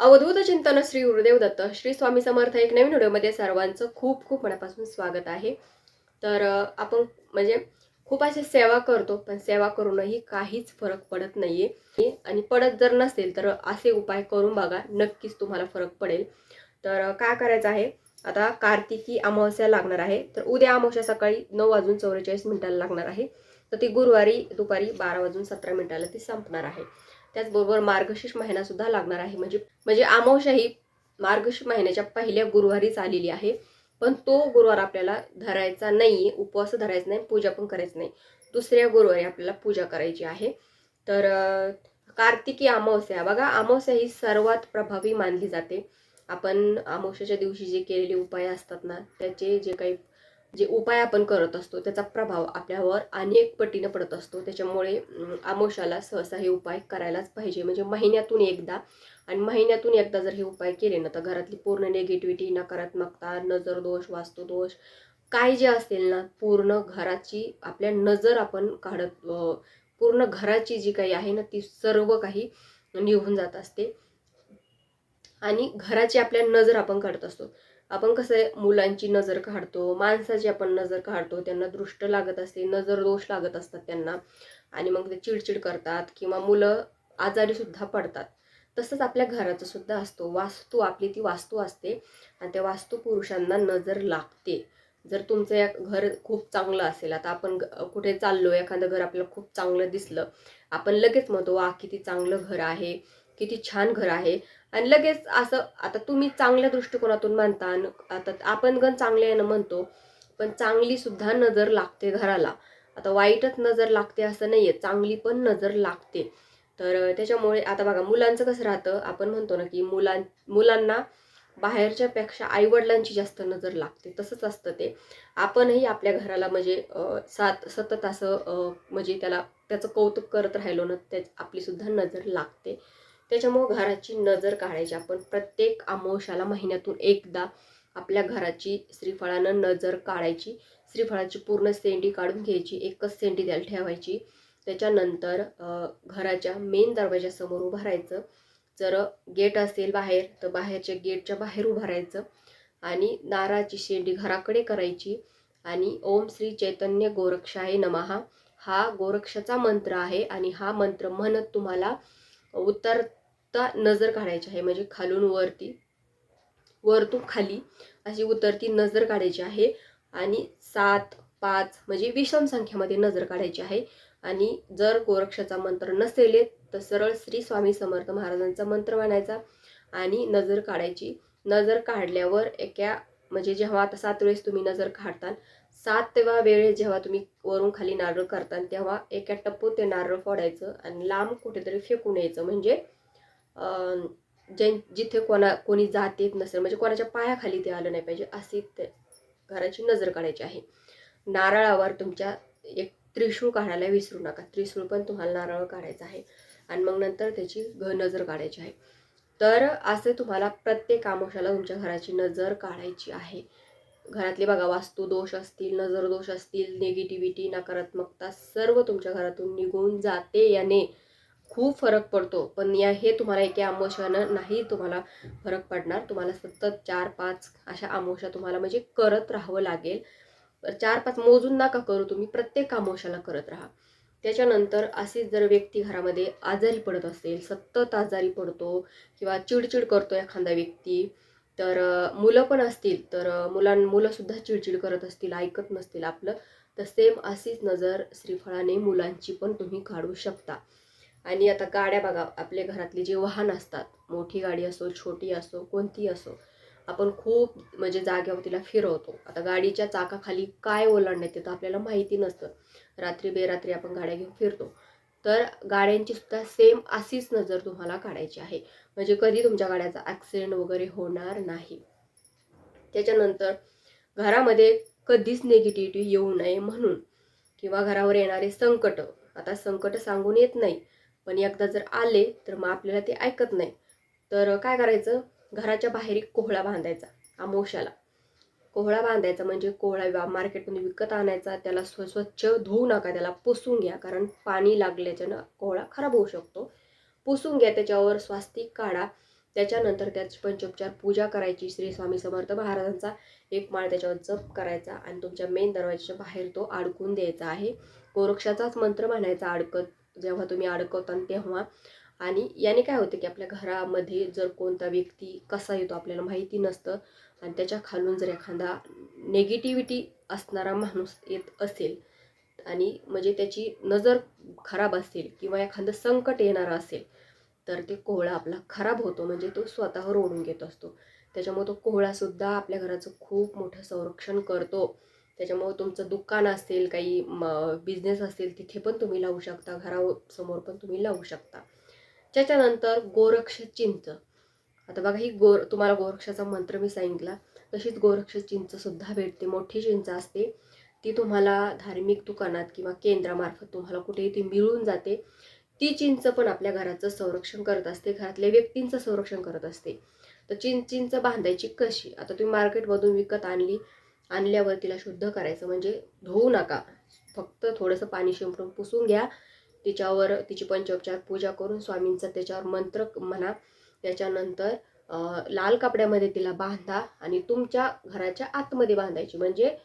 अवधूत चिंतन श्री गुरुदेव दत्त श्री स्वामी समर्थ एक नवीन व्हिडिओमध्ये सर्वांचं खूप खूप मनापासून स्वागत आहे. तर आपण म्हणजे खूप असे सेवा करतो पण सेवा करूनही काहीच फरक पडत नाहीये. आणि पडत जर नसेल तर असे उपाय करून बघा नक्कीच तुम्हाला फरक पडेल. तर काय करायचं आहे? आता कार्तिकी अमावस्या लागणार आहे. तर उद्या अमावस्या सकाळी नऊ वाजून चौवेचाळीस मिनिटाला लागणार आहे. तर ती गुरुवारी दुपारी बारा वाजून सतरा मिनिटाला ती संपणार आहे. त्याचबरोबर मार्गशीर्ष महिना सुद्धा लागणार आहे. म्हणजे म्हणजे अमावस्या ही मार्गशीर्ष महिन्याच्या पहिल्या गुरुवारीच आलेली आहे. पण तो गुरुवार आपल्याला धरायचा नाही उपवास धरायचा नाही पूजा पण करायची नाही. दुसऱ्या गुरुवारी आपल्याला पूजा करायची आहे. तर कार्तिकी अमावस्या. बघा अमावस्या ही सर्वात प्रभावी मानली जाते. आपण अमावस्याच्या दिवशी जे केलेले उपाय असतात ना त्याचे जे काही जे उपाय आपण करत असतो त्याचा प्रभाव आपल्यावर अनेक पटीनं पडत असतो. त्याच्यामुळे आमोशाला सहसा हे उपाय करायलाच पाहिजे. म्हणजे महिन्यातून एकदा आणि महिन्यातून एकदा जर हे उपाय केले ना तर घरातली पूर्ण निगेटिव्हिटी नकारात्मकता नजर दोष वास्तुदोष काय जे असेल ना पूर्ण घराची आपल्या नजर आपण काढत पूर्ण घराची जी काही आहे ना ती सर्व काही निघून जात असते. आणि घराची आपल्या नजर आपण काढत असतो. आपण कसं आहे मुलांची नजर काढतो माणसाची आपण नजर काढतो त्यांना दृष्ट लागत असते नजर दोष लागत असतात त्यांना. आणि मग ते चिडचिड करतात किंवा मुलं आजारी सुद्धा पडतात. तसंच आपल्या घराचं सुद्धा असतो. वास्तू आपली ती वास्तू असते आणि त्या वास्तू पुरुषांना नजर लागते. जर तुमचं या घर खूप चांगलं असेल आता आपण ग- कुठे चाललो एखादं घर आपल्याला खूप चांगलं दिसलं आपण लगेच म्हणतो वा किती चांगलं घर आहे किती छान घर आहे. आणि लगेच असं आता तुम्ही चांगल्या दृष्टिकोनातून मानता आणि आता आपण गण चांगले आहे ना म्हणतो पण चांगली सुद्धा नजर लागते घराला. आता वाईटच नजर लागते असं नाहीये चांगली पण नजर लागते. तर त्याच्यामुळे आता बघा मुलांचं कसं राहतं आपण म्हणतो ना की मुलां मुलांना बाहेरच्या पेक्षा आईवडिलांची जास्त नजर लागते तसंच असतं ते. आपणही आपल्या घराला म्हणजे सात सतत असं म्हणजे त्याला त्याचं कौतुक करत राहिलो ना त्या आपली सुद्धा नजर लागते. त्याच्यामुळं घराची नजर काढायची. आपण प्रत्येक अमावस्याला महिन्यातून एकदा आपल्या घराची श्रीफळानं नजर काढायची. श्रीफळाची पूर्ण सेंडी काढून घ्यायची. एकच सेंडी द्यायला ठेवायची. त्याच्यानंतर घराच्या मेन दरवाजासमोर उभं राहायचं. जर गेट असेल बाहेर तर बाहेरच्या गेटच्या बाहेर उभं राहायचं. आणि नाराची शेंडी घराकडे करायची. आणि ओम श्री चैतन्य गोरक्षाय नमहा हा गोरक्षाचा मंत्र आहे आणि हा मंत्र म्हणत तुम्हाला उतरता नजर काढायची आहे. म्हणजे खालून वरती वरतून खाली अशी उतरती नजर काढायची आहे आणि सात पाच म्हणजे विषम संख्येमध्ये नजर काढायची आहे. आणि जर गोरक्षाचा मंत्र नसेल तर सरळ श्री स्वामी समर्थ महाराजांचा मंत्र म्हणायचा आणि नजर काढायची. नजर काढल्यावर एका म्हणजे जेव्हा आता सात वेळेस तुम्ही नजर काढता सात तेव्हा वेळेस जेव्हा तुम्ही वरून खाली नारळ करता तेव्हा एका टप्पू ते नारळ फोडायचं आणि लांब कुठेतरी फेकून यायचं. म्हणजे ज्यां जिथे कोणा कोणी जात येत नसेल म्हणजे कोणाच्या पायाखाली ते आलं नाही पाहिजे अशी ते घराची नजर काढायची आहे. नारळावर तुमच्या एक त्रिशूळ काढायला विसरू नका. त्रिशूळ पण तुम्हाला नारळ काढायचं आहे. आणि मग नंतर त्याची घ नजर काढायची आहे. तर असे तुम्हाला प्रत्येक आमोशाला तुमच्या घराची नजर काढायची आहे. घरातले बघा वास्तू दोष असतील नजर दोष असतील निगेटिव्हिटी नकारात्मकता सर्व तुमच्या घरातून निघून जाते याने. खूप फरक पडतो. पण या हे तुम्हाला एका आमोशानं नाही तुम्हाला फरक पडणार. तुम्हाला सतत चार पाच अशा आमोशा तुम्हाला म्हणजे करत राहावं लागेल. चार पाच मोजून नका करू तुम्ही. प्रत्येक आमोशाला करत राहा. त्याच्यानंतर अशीच जर व्यक्ती घरामध्ये आजारी पडत असेल सतत आजारी पडतो किंवा चिडचिड करतो एखादा व्यक्ती तर मुलं पण असतील तर मुलां मुलंसुद्धा चिडचिड करत असतील ऐकत नसतील आपलं तर सेम अशीच नजर श्रीफळाने मुलांची पण तुम्ही काढू शकता. आणि आता गाड्या बघा आपले घरातली जे वाहन असतात मोठी गाडी असो छोटी असो कोणती असो आपण खूप म्हणजे जाग्यावर तिला फिरवतो. आता गाडीच्या चाकाखाली काय ओलांडण्यात येतं आपल्याला माहिती नसतं. रात्री बेरात्री आपण गाड्या घेऊन फिरतो. तर गाड्यांची सुद्धा सेम अशीच नजर तुम्हाला काढायची आहे. म्हणजे कधी तुमच्या गाड्याचा ॲक्सिडेंट वगैरे होणार नाही. त्याच्यानंतर घरामध्ये कधीच निगेटिव्हिटी येऊ नये म्हणून किंवा घरावर येणारे संकट आता संकट सांगून येत नाही पण एकदा जर आले तर मग आपल्याला ते ऐकत नाही. तर काय करायचं? घराच्या बाहेर एक कोहळा बांधायचा आमोशाला. कोहळा बांधायचा म्हणजे कोहळा मार्केटमध्ये विकत आणायचा त्याला स्व स्वच्छ धुवू नका त्याला पुसून घ्या कारण पाणी लागल्याच्यानं कोहळा खराब होऊ शकतो. पुसून घ्या त्याच्यावर स्वास्तिक काढा. त्याच्यानंतर त्याची पंचोपचार पूजा करायची श्री स्वामी समर्थ महाराजांचा एक माळ त्याच्यावर जप करायचा आणि तुमच्या मेन दरवाजाच्या बाहेर तो अडकून द्यायचा आहे. गोरक्षाचाच मंत्र म्हणायचा अडकत जेव्हा तुम्ही अडकवता तेव्हा. आणि याने काय होतं की आपल्या घरामध्ये जर कोणता व्यक्ती कसा येतो आपल्याला माहिती नसतं. आणि त्याच्या खालून जर एखादा नेगेटिव्हिटी असणारा माणूस येत असेल. आणि म्हणजे त्याची नजर खराब असेल किंवा एखादं संकट येणारं असेल. तर ते कोहळा आपला खराब होतो. म्हणजे तो स्वतःवर ओढून घेत असतो. त्याच्यामुळे तो कोहळासुद्धा आपल्या घराचं खूप मोठं संरक्षण करतो. त्याच्यामुळे तुमचं दुकान असेल काही म बिझनेस असेल तिथे पण तुम्ही लावू शकता. घरासमोर पण तुम्ही लावू शकता. त्याच्यानंतर गोरक्ष चिंच. आता बघा ही गोर तुम्हाला गोरक्षाचा मंत्र मी सांगितला. तशीच गोरक्ष चिंचसुद्धा भेटते. मोठी चिंच असते. ती तुम्हाला धार्मिक दुकानात किंवा केंद्रामार्फत तुम्हाला कुठेही ती मिळून जाते. ती चिंच पण आपल्या घराचं संरक्षण करत असते. घरातल्या व्यक्तींचं संरक्षण करत असते. तर चिंच चिंच बांधायची कशी? आता तुम्ही मार्केटमधून विकत आणली. आणल्यावर तिला शुद्ध करायचं. म्हणजे धुवू नका. फक्त थोडंसं पाणी शिंपडून पुसून घ्या. तिच्यावर तिची पंचोपचार पूजा करून स्वामींचा त्याच्यावर मंत्र म्हणा. त्याच्यानंतर लाल कपड्यामध्ये तिला बांधा आणि तुमच्या घराच्या आतमध्ये बांधायची. म्हणजे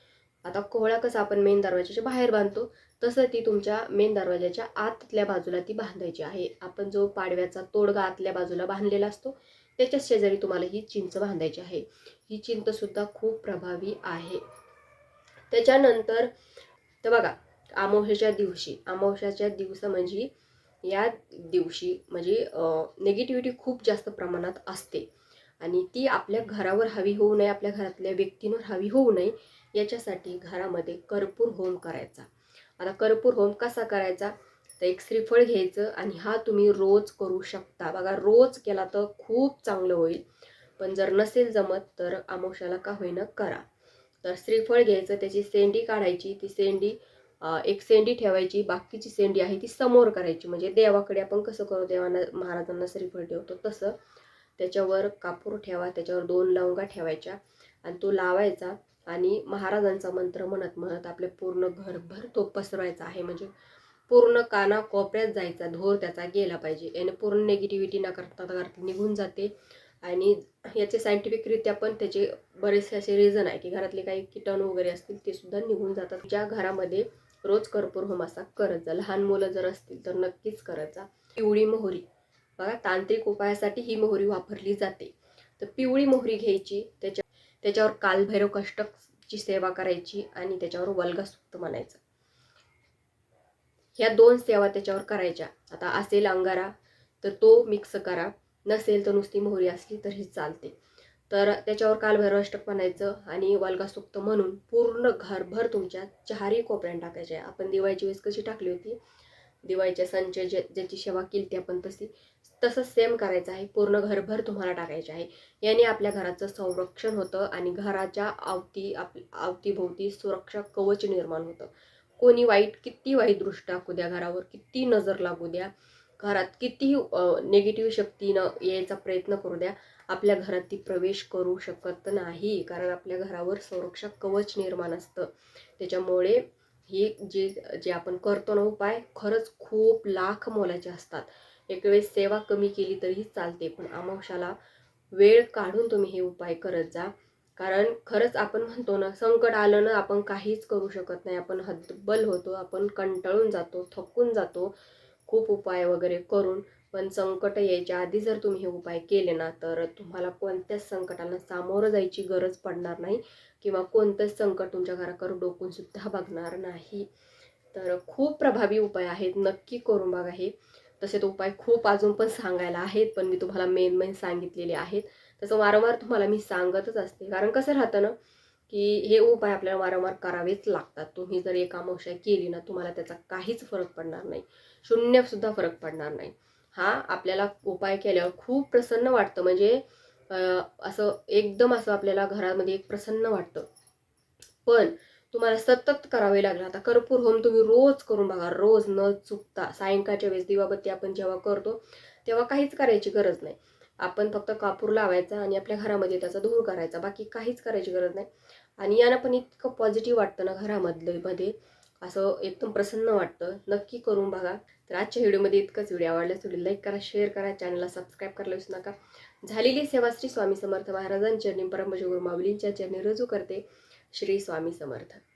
आता कोहळा कसा आपण मेन दरवाजाच्या बाहेर बांधतो तसं ती तुमच्या मेन दरवाजाच्या आतल्या बाजूला ती बांधायची आहे. आपण जो पाडव्याचा तोडगा आतल्या बाजूला बांधलेला असतो त्याच्याच शेजारी तुम्हाला ही चिंच बांधायची आहे. ही चिंच सुद्धा खूप प्रभावी आहे. त्याच्यानंतर तर बघा अमावस्याच्या दिवशी अमावस्याच्या दिवस म्हणजे या दिवशी म्हणजे निगेटिव्हिटी खूप जास्त प्रमाणात असते. आणि ती आपल्या घरावर हवी होऊ नये आपल्या घरातल्या व्यक्तींवर हवी होऊ नये याच्यासाठी घरामध्ये कर्पूर होम करायचा. आता कर्पूर होम कसा करायचा? तर एक श्रीफळ घ्यायचं आणि हा तुम्ही रोज करू शकता. बघा रोज केला तर खूप चांगलं होईल. पण जर नसेल जमत तर आमोशाला का होईना करा. तर श्रीफळ घ्यायचं त्याची सेंडी काढायची ती सेंडी एक सेंडी ठेवायची बाकीची सेंडी आहे ती समोर करायची. म्हणजे देवाकडे आपण कसं करू? देवांना महाराजांना श्रीफळ ठेवतो तसं त्याच्यावर कापूर ठेवा त्याच्यावर दोन लवंगा ठेवायच्या आणि तो लावायचा आणि महाराजांचा मंत्र म्हणत म्हणत आपले पूर्ण घरभर तो पसरवायचा आहे. म्हणजे पूर्ण काना कोपऱ्यात जायचा. धोर त्याचा गेला पाहिजे. याने पूर्ण निगेटिव्हिटी न करता निघून जाते. आणि याचे सायंटिफिकरित्या पण त्याचे बरेचसे असे रिझन आहे की घरातले काही किटाणू वगैरे असतील ते सुद्धा निघून जातात. ज्या घरामध्ये रोज कर्पूर होम असा करत जा लहान मुलं जर असतील तर नक्कीच करत जा. पिवळी मोहरी. बघा तांत्रिक उपायासाठी ही मोहरी वापरली जाते. तर पिवळी मोहरी घ्यायची त्याच्या त्याच्यावर कालभैरव कष्टकची सेवा करायची आणि त्याच्यावर वल्गासुप्त म्हणायचं. ह्या दोन सेवा त्याच्यावर करायच्या. आता असेल अंगारा तर तो मिक्स करा. नसेल तर नुसती मोहरी असली तरी चालते. तर त्याच्यावर कालभैरव अष्टक म्हणायचं आणि वल्गासुक्त म्हणून पूर्ण घरभर तुमच्या चारही कोपऱ्यात टाकायचे आपण दिवाळीची वेळेस कशी टाकली होती? दिवाळीच्या संचय जे ज्याची सेवा केली ती आपण तशी तसंच सेम करायचं आहे. पूर्ण घरभर तुम्हाला टाकायचे आहे. याने आपल्या घराचं संरक्षण होतं आणि घराच्या आवती आप अवतीभोवती सुरक्षा कवच निर्माण होतं. कोणी वाईट किती वाईट दृष्ट टाकू द्या घरावर किती नजर लागू द्या. घरात कितीही निगेटिव्ह शक्तीनं यायचा प्रयत्न करू द्या. आपल्या घरात ती प्रवेश करू शकत नाही कारण आपल्या घरावर संरक्षक कवच निर्माण असतं. त्याच्यामुळे हे जे जे आपण करतो ना उपाय खरंच खूप लाख मोलाचे असतात. एक वेळेस सेवा कमी केली तरीही चालते पण अमावशाला वेळ काढून तुम्ही हे उपाय करत जा. कारण खरंच आपण म्हणतो ना संकट आलं ना आपण काहीच करू शकत नाही. आपण हद्दबल होतो आपण कंटाळून जातो थकून जातो खूप उपाय वगैरे करून. पण संकट यायच्या आधी जर तुम्ही हे उपाय केले ना तर तुम्हाला कोणत्याच संकटाला सामोरं जायची गरज पडणार नाही किंवा कोणतंच संकट तुमच्या घराकडे डोकूनसुद्धा बघणार नाही. तर खूप प्रभावी उपाय आहेत. नक्की करून बघा हे. तसे तो उपाय खूप अजून पण सांगायला आहेत पण मी तुम्हाला मेन मेन सांगितलेले आहेत. तसं वारंवार तुम्हाला मी सांगतच असते. कारण कसं राहतं ना की हे उपाय आपल्याला वारंवार करावेच लागतात. तुम्ही जर एक अमावश्या केली ना तुम्हाला त्याचा काहीच फरक पडणार नाही. शून्यसुद्धा फरक पडणार नाही. हा आपल्याला उपाय केल्यावर खूप प्रसन्न वाटतं. म्हणजे असं एकदम असं आपल्याला घरामध्ये एक प्रसन्न वाटतं. पण तुम्हाला सतत करावे लागलं आता कर्पूर होम तुम्ही रोज करून बघा रोज न चुकता. सायंकाळच्या वेळेस दिवाबत्ती आपण जेव्हा करतो तेव्हा काहीच करायची गरज नाही. आपण फक्त कापूर लावायचा आणि आपल्या घरामध्ये त्याचा धूर करायचा. बाकी काहीच करायची गरज नाही. आणि यानं पण इतकं पॉझिटिव्ह वाटतं ना घरामधलं मध्ये. असं एकदम प्रसन्न वाटतं. नक्की करून बघा. तर आजच्या व्हिडिओमध्ये इतकंच. व्हिडिओ आवडल्यास व्हिडिओ लाईक करा शेअर करा चॅनलला सबस्क्राईब करायला विसरू नका. झालेली सेवा श्री स्वामी समर्थ महाराजांच्या चरणी परमजगुरु माऊलींच्या चरणी रजू करते. श्री स्वामी समर्थ.